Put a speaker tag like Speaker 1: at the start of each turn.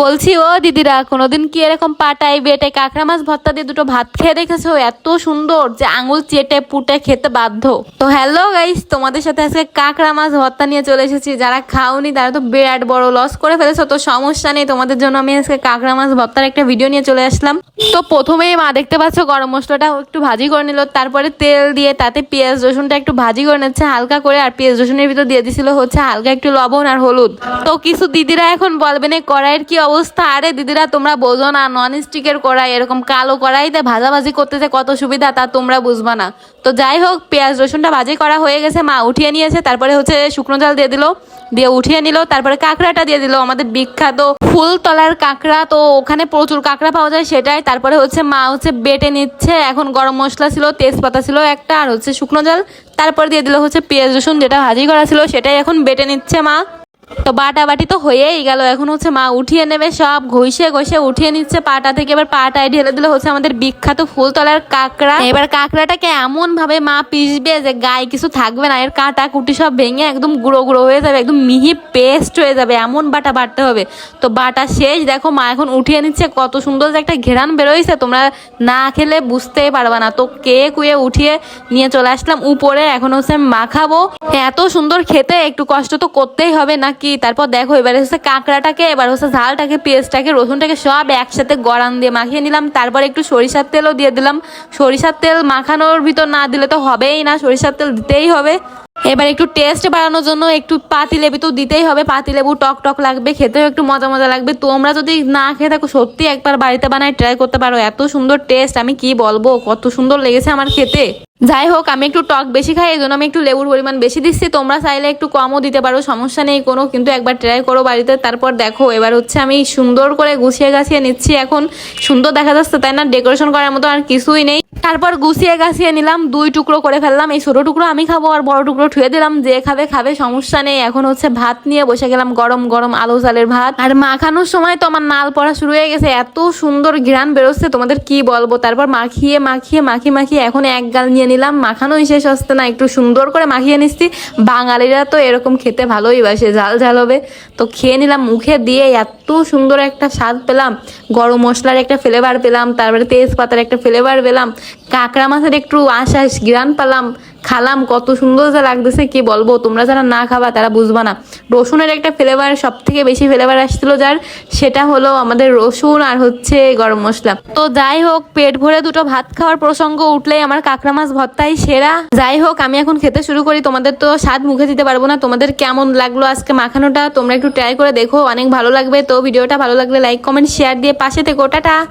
Speaker 1: বলছি, ও দিদিরা, কোনোদিন কি এরকম পাটাই বেটে কাঁকড়া মাছ ভর্তা দিয়ে দুটো ভাত খেয়ে দেখেছ? এত সুন্দর যে আঙুল চেটে পুটে খেতে বাধ্য। তো হ্যালো গাইস তোমাদের সাথে আজকে কাঁকড়া মাছ ভর্তা নিয়ে চলে এসেছি। যারা খাওনি, তারা তো বিরাট বড় লস করে ফেলেছো, তো সমস্যা নেই। তোমাদের জন্য আমি আজকে কাঁকড়া মাছ ভর্তার একটা ভিডিও নিয়ে চলে আসলাম। তো প্রথমেই মা দেখতে পাচ্ছ, গরম মশলাটা একটু ভাজি করে নিল। তারপরে তেল দিয়ে, তাতে পেঁয়াজ রসুনটা একটু ভাজি করে নিচ্ছে হালকা করে, আর পেঁয়াজ রসুনের ভিতর দিয়ে দিছিল হচ্ছে হালকা একটু লবণ আর হলুদ। তো কিছু দিদিরা এখন বলবেন এই কড়াইয়ের কি অবস্থা। আরে দিদিরা, তোমরা বোঝো না নন স্টিকের কড়াই, এরকম কালো কড়াইতে ভাজাভাজি করতে যে কত সুবিধা, তা তোমরা বুঝবা না। তো যাই হোক, পেঁয়াজ রসুনটা ভাজি করা হয়ে গেছে, মা উঠিয়ে নিয়েছে, তারপরে হচ্ছে শুকনো জল দিয়ে দিল, দিয়ে উঠিয়ে নিল, তারপরে কাঁকড়াটা দিয়ে দিল, আমাদের বিখ্যাত ফুলতলার কাঁকড়া। তো ওখানে প্রচুর কাঁকড়া পাওয়া যায় সেটাই, তারপরে হচ্ছে মা হচ্ছে বেটে নিচ্ছে, এখন গরম মশলা ছিল, তেজপাতা ছিল একটা, আর হচ্ছে শুকনো জল, তারপর দিয়ে দিল হচ্ছে পেঁয়াজ রসুন, যেটা ভাজি করা ছিল, সেটাই এখন বেটে নিচ্ছে মা। তো বাটা বাটি তো হয়েই গেল। এখন হচ্ছে মা উঠিয়ে নেবে সব, ঘষে ঘষে উঠিয়ে নিচ্ছে পাটা থেকে। এবার পাটায় ঢেলে দিলে হচ্ছে আমাদের বিখ্যাত ফুলতলার কাঁকড়া। এবার কাঁকড়াটাকে এমন ভাবে মা পিসবে যে গায়ে কিছু থাকবে না। এর কাটা কুটি সব ভেঙে একদম গুঁড়ো গুঁড়ো হয়ে যাবে, একদম মিহি পেস্ট হয়ে যাবে। এমন বাটা বাটতে হবে। তো বাটা শেষ। দেখো মা এখন উঠিয়ে নিচ্ছে, কত সুন্দর যে একটা ঘেরান বেরোইছে। তোমরা না খেলে বুঝতেই পারবে না। তো কে কুয়ে উঠিয়ে নিয়ে চলে আসলাম উপরে। এখন হচ্ছে মাখাবো এত সুন্দর খেতে, একটু কষ্ট তো করতেই হবে নাকি? তারপর দেখো, এবার হচ্ছে কাঁকড়াটাকে, এবার হচ্ছে ঝালটাকে, পেঁয়াজটাকে, রসুনটাকে সব একসাথে গড়ান দিয়ে মাখিয়ে নিলাম। তারপর একটু সরিষার তেলও দিয়ে দিলাম। সরিষার তেল মাখানোর ভিতর না দিলে তো হবেই না, সরিষার তেল দিতেই হবে। এবার একটু টেস্ট বাড়ানোর জন্য একটু পাতি লেবু তো দিতেই হবে। পাতি লেবু টক টক লাগবে, খেতেও একটু মজা মজা লাগবে। তোমরা যদি না খেয়ে থাকো, সত্যি একবার বাড়িতে বানায় ট্রাই করতে পারো। এত সুন্দর টেস্ট আমি কি বলব? কত সুন্দর লেগেছে আমার খেতে। যাই হোক, আমি একটু টক বেশি খাই এই জন্য আমি একটু লেবুর পরিমাণ বেশি দিচ্ছি। তোমরা চাইলে একটু কমও দিতে পারো, সমস্যা নেই কোনো, কিন্তু একবার ট্রাই করো বাড়িতে। তারপর দেখো, এবার হচ্ছে আমি সুন্দর করে গুছিয়ে গাছিয়ে নিচ্ছি এখন। সুন্দর দেখা যাচ্ছে, তাই না? ডেকোরেশন করার মতো আর কিছুই নেই। তারপর গুছিয়ে গাছিয়ে নিলাম, দুই টুকরো করে ফেললাম। এই ছোটো টুকরো আমি খাব আর বড় টুকরো ঠুয়ে দিলাম। যে খাবে খাবে, সমস্যা নেই। এখন হচ্ছে ভাত নিয়ে বসে গেলাম গরম গরম আলু চালের ভাত। আর মাখানোর সময় তো আমার নাল পড়া শুরু হয়ে গেছে। এত সুন্দর ঘ্রাণ বেরোচ্ছে, তোমাদের কি বলব? তারপর মাখিয়ে মাখিয়ে মাখিয়ে মাখিয়ে এখন এক গাল নিয়ে নিলাম। মাখানোই শেষ হচ্ছে না, একটু সুন্দর করে মাখিয়ে নিচ্ছি। বাঙালিরা তো এরকম খেতে ভালোই বাসে, ঝাল ঝাল হবে। তো খেয়ে নিলাম, মুখে দিয়ে এত সুন্দর একটা স্বাদ পেলাম। গরম মশলার একটা ফ্লেভার পেলাম, তারপরে তেজপাতার একটা ফ্লেভার পেলাম। কাঁকড়া মাছের একটু আশ্বাস গ্রান পালাম, খালাম, কত সুন্দর যা লাগতেছে, কি বলব? তোমরা যারা না খাবা, তারা বুঝবা না। রসুনের একটা ফ্লেভার সব থেকে বেশি ফ্লেভার আসছিল যার, সেটা হলো আমাদের রসুন আর হচ্ছে গরম মশলা। তো যাই হোক, পেট ভরে দুটো ভাত খাওয়ার প্রসঙ্গ উঠলেই আমার কাঁকড়া মাছ ভর্তাই সেরা। যাই হোক, আমি এখন খেতে শুরু করি। তোমাদের তো স্বাদ মুখে দিতে পারব না। তোমাদের কেমন লাগল আজকে মাখানোটা, তোমরা একটু ট্রাই করে দেখো। অনেক ভালো লাগবে। তো ভিডিওটা ভালো লাগলে লাইক কমেন্ট শেয়ার দিয়ে পাশে থেকো। টাটা!